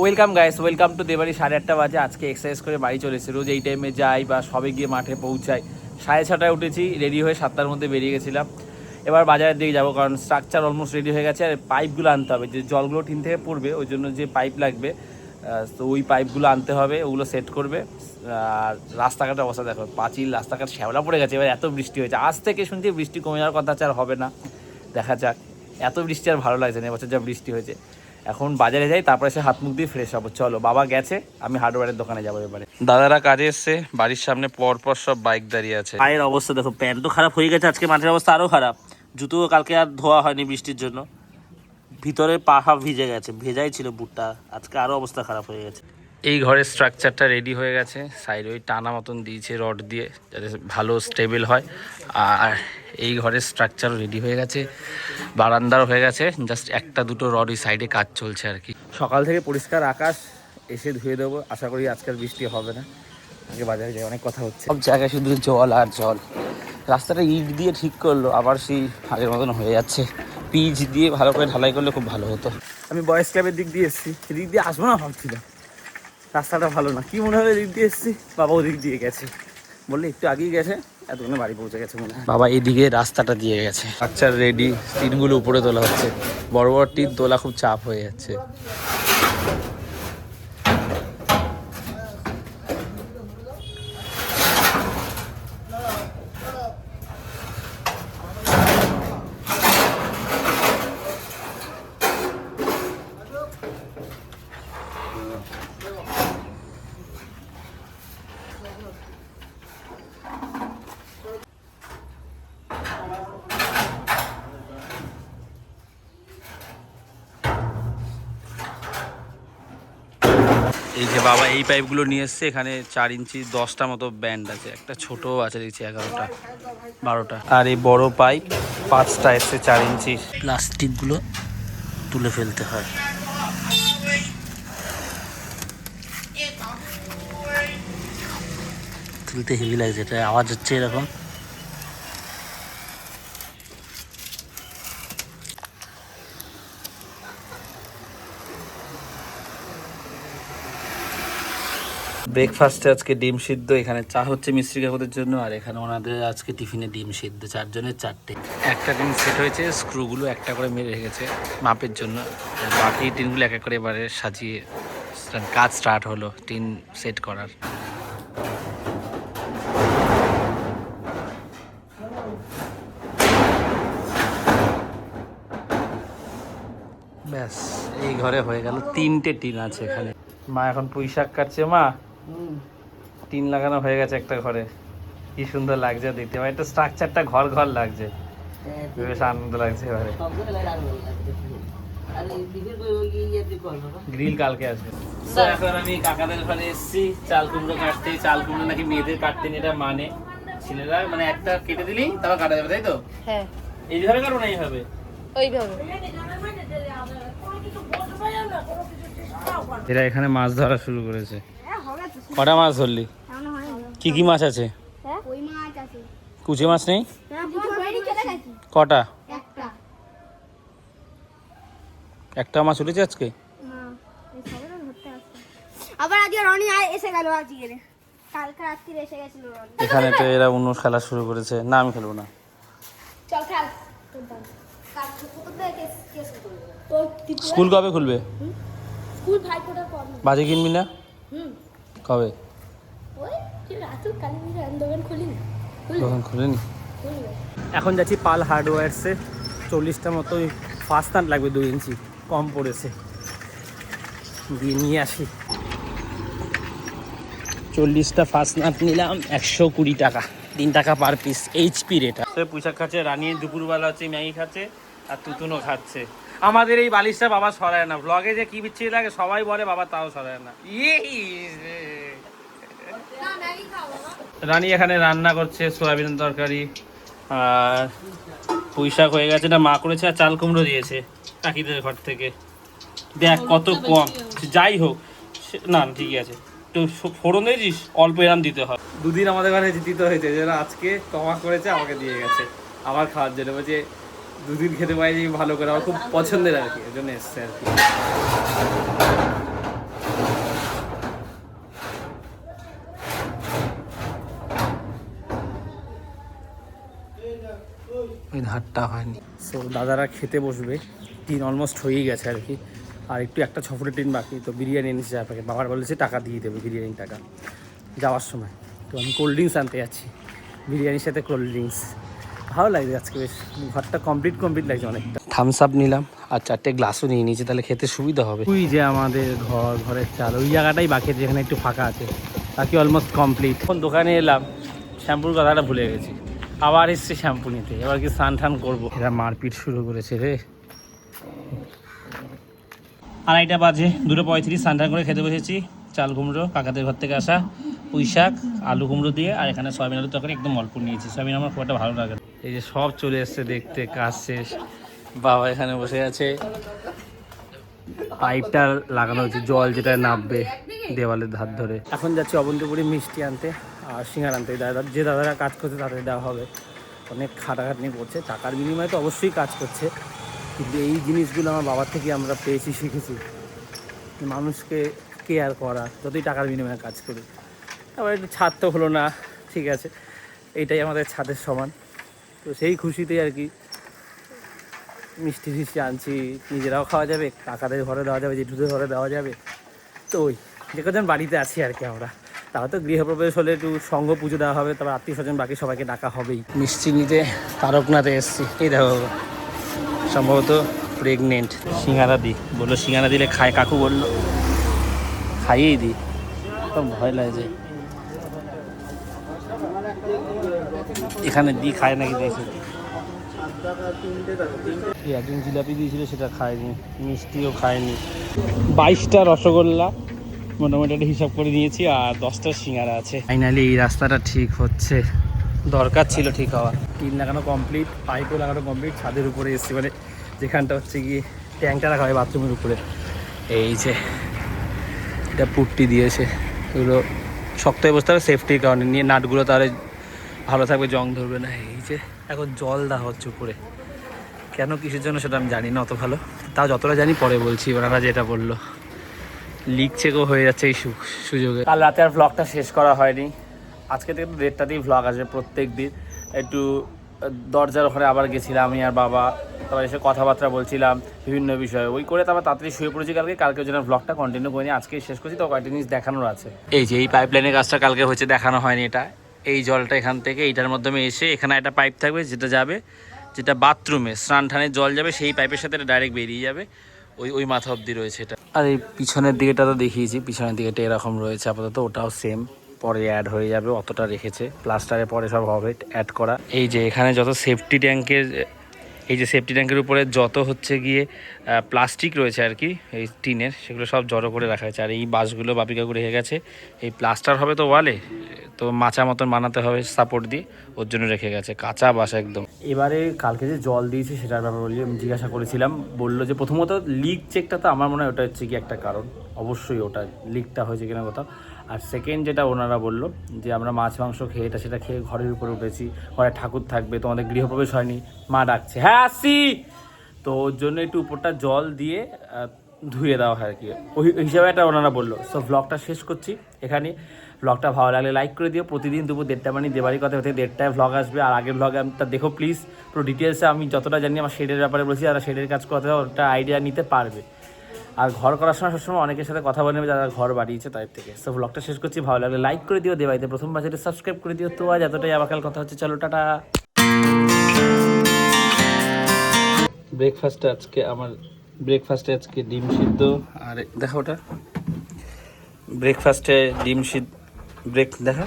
Welcome guys welcome to দেবাড়ি সাড়ে আটটা বাজে। আজকে এক্সারসাইজ করে বাড়ি চলেছে রোজ এই টাইমে যাই বা সবে গিয়ে মাঠে পৌঁছাই। সাড়ে ছটায় উঠেছি রেডি হয়ে সাতটার মধ্যে বেরিয়ে গেছিলাম। এবার বাজারের দিকে যাব, কারণ স্ট্রাকচার অলমোস্ট রেডি হয়ে গেছে। আর পাইপগুলো আনতে হবে। যে জলগুলো টিন থেকে পড়বে, ওই জন্য যে পাইপ লাগবে তো ওই পাইপগুলো আনতে হবে। ওগুলো সেট করবে। আর রাস্তাঘাটের অবস্থা দেখো, পাঁচিল, রাস্তাঘাট শ্যাওলা পড়ে গেছে। এবার এত বৃষ্টি হয়েছে। আজ থেকে শুনছি বৃষ্টি কমে যাওয়ার কথা আছে আর হবে না। দেখা যাক। এত বৃষ্টি আর ভালো লাগছে না। এবছর যা বৃষ্টি হয়েছে। এখন বাজারে যাই তারপরে সে হাত মুখ দিয়ে ফ্রেশ হব। চলো বাবা গেছে আমি হার্ডওয়্যারের দোকানে যাব এবারে। দাদারা কাজে এসছে বাড়ির সামনে পর পর সব বাইক দাঁড়িয়ে আছে। পায়ের অবস্থা দেখো প্যান্ট তো খারাপ হয়ে গেছে আজকে মাঠের অবস্থা আরও খারাপ। জুতো কালকে আর ধোয়া হয়নি বৃষ্টির জন্য। ভিতরে পা হাফ ভিজে গেছে ভেজাই ছিল বুটটা আজকে আরও অবস্থা খারাপ হয়ে গেছে। এই ঘরের স্ট্রাকচারটা রেডি হয়ে গেছে সাইডে ওই টানা মতন দিয়েছে রড দিয়ে যাতে ভালো স্টেবল হয়। আর এই ঘরের স্ট্রাকচার রেডি হয়ে গেছে। বারান্দার হয়ে গেছে জাস্ট একটা দুটো রড ওই সাইডে কাজ চলছে আর কি। সকাল থেকে পরিষ্কার আকাশ এসে ধুয়ে দেবো। আশা করি আজকের বৃষ্টি হবে না। আজকে বাজারে যাই অনেক কথা হচ্ছে। সব জায়গায় শুধু জল আর জল। রাস্তাটা ইট দিয়ে ঠিক করল আবার সেই আগের মতন হয়ে যাচ্ছে। পিচ দিয়ে ভালো করে ঢালাই করলে খুব ভালো হতো। আমি বয়েস ক্লাবের দিক দিয়ে এসেছি। এদিক দিয়ে আসব না ভাবছিলাম। রাস্তাটা ভালো না। কি মনে হবে এদিক দিয়ে এসেছি? বাবা ওদিক দিয়ে গেছে। বললে একটু আগেই গেছে। এতক্ষণে বাড়ি পৌঁছে গেছে মনে বাবা এদিকে রাস্তাটা দিয়ে গেছে। বাচ্চার রেডি টিনগুলো উপরে তোলা হচ্ছে। বড় বড় টিন তোলা খুব চাপ হয়ে যাচ্ছে। এই যে বাবা এই পাইপগুলো নিয়ে এসছে, এখানে চার ইঞ্চি দশটা মতো ব্যান্ড আছে। একটা ছোট আছে, দেখছি এগারোটা, বারোটা। আর এই বড় পাইপ পাঁচটা এসছে চার ইঞ্চি। প্লাস্টিকগুলো তুলে ফেলতে হয়। তুলতে হেভি লাগছে এটা আওয়াজ হচ্ছে এরকম। ব্রেকফাস্টে আজকে ডিম সিদ্ধ, এখানে চা হচ্ছে মিস্ত্রি কাকুদের জন্য, আর এখানে ওনাদের আজকে টিফিনে ডিম সিদ্ধ, চারজনের চারটে। একটা টিন সেট হয়েছে, স্ক্রুগুলো একটা করে মেরে রেখেছে মাপের জন্য। বাকি টিনগুলো এক এক করে এবারে সাজিয়ে, কাজ স্টার্ট হলো টিন সেট করার। ব্যাস, এই ঘরে হয়ে গেল তিনটে টিন আছে এখানে। মা এখন পুঁই শাক কাটছে, মা। টিন লাগানো হয়ে গেছে একটা ঘরে। কি সুন্দর লাগছে দেখতে। মানে একটা স্ট্রাকচারটা ঘর ঘর লাগছে বেশ আনন্দ লাগছে এবারে। গ্রিল কালকে আসবে। এখন আমি কাকাদের ঘরে এসেছি। চাল কুমড়ো কাটতে। চাল কুমড়ো নাকি মেয়েদের কাটতে এটা মানে। ছেলেরা মানে একটা কেটে দিলেই তারপর কাটা যাবে তাই তো? হ্যাঁ। এইভাবে কাটবো না এইভাবে ওইভাবে। এরা এখানে মাছ ধরা শুরু করেছে। কটা মাছ ধরলি? কি কি মাছ আছে? কুচে মাছ নেই? কটা? একটা মাছ উঠেছে আজকে? না এই সবে তো ধরতে আসছে আবার আজকে রনি এসে গেল আজকে। কালকে রাত্রি এসে গেছিল রনি। এখানে তো এরা অন্য খেলা শুরু করেছে। না আমি খেলব না। চল খেল। স্কুল কবে খুলবে? স্কুল ভাই পর। বাজে কিনবি না? হুম। কবে? দোকান খুলেনি। এখন যাচ্ছি পাল হার্ডওয়্যারসে চল্লিশটা মতো ফার্স্ট নাট লাগবে দুই ইঞ্চি কম পড়েছে। দিয়ে নিয়ে আসি। চল্লিশটা ফার্স্ট নাট নিলাম একশো কুড়ি টাকা তিন টাকা পার পিস এইচপি রেট সে পুঁশাক খাচ্ছে রানিয়ে দুপুরবেলা হচ্ছে ম্যাগি খাচ্ছে আর তুতুনও খাচ্ছে। আমাদের এই বালিশটা বাবা সরায় না। ব্লগে যে কি বিচ্ছিরি লাগে, সবাই বলে বাবা তাও সরায় না। রানী এখানে রান্না করছে, সোয়াবিনের তরকারি, আর পুঁই শাক হয়ে গেছে। না, মা করেছে আর চাল কুমড়ো দিয়েছে কাকিদের ঘর থেকে। দেখ কত কম। যাই হোক না ঠিকই আছে। তো ফোড়ন দিয়েছিস? অল্প এরাম দিতে হয়। দুদিন আমাদের ঘরে দিতে হয়েছে যেন আজকে কমা করেছে, আমাকে দিয়ে গেছে। আবার খাওয়ার জন্য। বলছে দুদিন খেতে পাইনি ভালো করে আমার খুব পছন্দের আর কি এজন্য জন্য এসছে আর কি। ওই হয়নি। সো দাদারা খেতে বসবে টিন অলমোস্ট হয়েই গেছে আর কি। আর একটু একটা ছ টিন বাকি তো বিরিয়ানি এনেছে আপনাকে বাবার বলেছে টাকা দিয়ে দেবে বিরিয়ানির টাকা। যাওয়ার সময়। তো আমি কোল্ড ড্রিঙ্কস আনতে যাচ্ছি। বিরিয়ানির সাথে কোল্ড ড্রিঙ্কস ভালো লাগছে আজকে বেশ। ঘরটা কমপ্লিট কমপ্লিট লাগছে অনেকটা। থামস আপ নিলাম আর চারটে গ্লাসও নিয়ে নিয়েছি তাহলে খেতে সুবিধা হবে। ওই যে আমাদের ঘর ঘরের চাল ওই জায়গাটাই বাকি যেখানে একটু ফাঁকা আছে। বাকি অলমোস্ট কমপ্লিট এখন দোকানে এলাম শ্যাম্পুর কথাটা ভুলে গেছি। আবার এসছে শ্যাম্পু নিতে এবার কি স্নান টান করব? এরা মারপিট শুরু করেছে রে। আড়াইটা বাজে দুটো পঁয়ত্রিশ স্নান টান করে খেতে বসেছি। চাল কুমড়ো কাকাদের ঘর থেকে আসা পুঁই শাক আলু কুমড়ো দিয়ে আর এখানে সয়াবিন আলুর তরকারি একদম অল্প নিয়েছি। সয়াবিন আমার খুব একটা ভালো লাগে। এই যে সব চলে এসছে দেখতে কাজ শেষ। বাবা এখানে বসে আছে। পাইপটা লাগানো হচ্ছে জল যেটা নামবে দেওয়ালের ধার ধরে। এখন যাচ্ছি অবন্তপুরি মিষ্টি আনতে আর সিঙ্গার আনতে। দাদা যে দাদারা কাজ করছে তাদের দেওয়া হবে। অনেক খাটাখাটনি করছে। টাকার বিনিময়ে তো অবশ্যই কাজ করছে। কিন্তু এই জিনিসগুলো আমার বাবার থেকে আমরা পেয়েছি শিখেছি। মানুষকে কেয়ার করা যতই টাকার বিনিময়ে কাজ করি আবার একটু ছাদ তো হলো না ঠিক আছে। এইটাই আমাদের ছাদের সমান। তো সেই খুশিতেই আর কি মিষ্টি ফিষ্টি আনছি নিজেরাও খাওয়া যাবে কাকাদের ঘরে দেওয়া যাবে জেঠুদের ঘরে দেওয়া যাবে। তো ওই যে কজন বাড়িতে আছি আর কি আমরা। তারপর তো গৃহপ্রবেশ হলে একটু সঙ্গ পুজো দেওয়া হবে তারপর আত্মীয় স্বজন বাকি সবাইকে ডাকা হবেই। মিষ্টি নিতে তারকনাথে এসছি। এই দেখো সম্ভবত প্রেগনেন্ট সিঙ্গারা দি বলল সিঙ্গারা দিলে খায় কাকু বলল খাইয়েই দিই তো ভয় লাগছে এখানে দি খায় নাকি দেখি। একজন জিলাপি দিয়েছিল, সেটা খায়নি, মিষ্টিও খায়নি। বাইশটা রসগোল্লা, মোটামুটি একটা হিসাব করে নিয়েছি, আর দশটা সিঙ্গারা আছে। ফাইনালি এই রাস্তাটা ঠিক হচ্ছে। দরকার ছিল ঠিক হওয়া টিন লাগানো কমপ্লিট পাইপও লাগানো কমপ্লিট ছাদের উপরে এসছি মানে যেখানটা হচ্ছে গিয়ে ট্যাঙ্কটা রাখা হয় বাথরুমের উপরে। এই যে, এটা পুট্টি দিয়েছে। এগুলো শক্ত অবস্থা সেফটির কারণে। নিয়ে নাটগুলো তাহলে ভালো থাকবে জং ধরবে না। এই যে এখন জল দেওয়া হচ্ছে উপরে। কেন কিসের জন্য সেটা আমি জানি না অত ভালো। তাও যতটা জানি পরে বলছি ওনারা যেটা বলল। লিক চেকও হয়ে যাচ্ছে এই সুযোগে। কাল রাতে আর ব্লগটা শেষ করা হয়নি। আজকে থেকে দেড়টাতেই ভ্লগ আসবে প্রত্যেক দিন। একটু দরজার ওখানে আবার গেছিলাম আমি আর বাবা। তারপর এসে কথাবার্তা বলছিলাম বিভিন্ন বিষয়ে। ওই করে তারপর তাড়াতাড়ি শুয়ে পড়েছি কালকে। কালকে জন্য ব্লগটা কন্টিনিউ করিনি। আজকে শেষ করছি তো কয়েকটা জিনিস দেখানোর আছে? এই যে এই পাইপ লাইনের কাজটা কালকে হচ্ছে দেখানো হয়নি এটা। এই জলটা এখান থেকে এইটার মাধ্যমে এসে এখানে একটা পাইপ থাকবে যেটা যাবে, যেটা বাথরুমে স্নান টানের জল যাবে, সেই পাইপের সাথে ডাইরেক্ট বেরিয়ে যাবে। ওই ওই মাথা অব্দি রয়েছে এটা। আর এই পিছনের দিকেটা তো দেখিয়েছি, পিছনের দিকেটা এরকম রয়েছে, আপাতত ওটাও সেম পরে অ্যাড হয়ে যাবে, অতটা রেখেছে। প্লাস্টারে পরে সব হবে অ্যাড করা। এই যে এখানে যত সেফটি ট্যাঙ্কের এই যে সেফটি ট্যাঙ্কের উপরে যত হচ্ছে গিয়ে প্লাস্টিক রয়েছে আর কি, এই টিনের, সেগুলো সব জড়ো করে রাখা হয়েছে। আর এই বাসগুলো বাপিকাকু রেখে গেছে। এই প্লাস্টার হবে তো ওয়ালে তো মাচা মতন বানাতে হবে সাপোর্ট দিয়ে, ওর জন্য রেখে গেছে, কাঁচা বাস একদম। এবারে কালকে যে জল দিয়েছি সেটার ব্যাপারে বলি, আমি জিজ্ঞাসা করেছিলাম, বলল যে প্রথমত লিক চেকটা তো আমার মনে হয় ওটা হচ্ছে কি একটা কারণ। অবশ্যই ওটা লিকটা হয়েছে কিনা কোথাও। আর সেকেন্ড যেটা ওনারা বলল, যে আমরা মাছ, মাংস খেয়ে এটা সেটা খেয়ে ঘরের উপরে উঠেছি, ঘরে ঠাকুর থাকবে, তোমাদের গৃহপ্রবেশ হয়নি, মা ডাকছে হ্যাঁ আসছি! তো ওর জন্য একটু উপরটা জল দিয়ে ধুয়ে দেওয়া হয় আর কি। ওই হিসাবে একটা ওনারা বলল। সো ব্লগটা শেষ করছি এখানে। ব্লগটা ভালো লাগলে লাইক করে দিও। প্রতিদিন দুপুর দেড়টা মানে দেবারি কথা হতে দেড়টায় ভ্লগ আসবে। আর আগের ভ্লগে তা দেখো প্লিজ পুরো ডিটেলসে আমি যতটা জানি আমার শেডের ব্যাপারে বলছি আর শেডের কাজ করতে ওটা আইডিয়া নিতে পারবে। আর ঘর করার সময় সবসময় অনেকের সাথে কথা বলে নেবে যারা ঘর বাড়িয়েছে তাদের থেকে। সো ব্লগটা শেষ করছি। ভালো লাগলে লাইক করে দিও দেবাইতে প্রথম বাজারে সাবস্ক্রাইব করে দিও। তো আজ এতটাই। আবার কাল কথা হচ্ছে। চলো টাটা। ব্রেকফাস্টে আজকে আমার ব্রেকফাস্টে আজকে ডিম সিদ্ধ। আর দেখো ওটা। ব্রেকফাস্টে ডিম সিদ্ধ ব্রেক দেখা।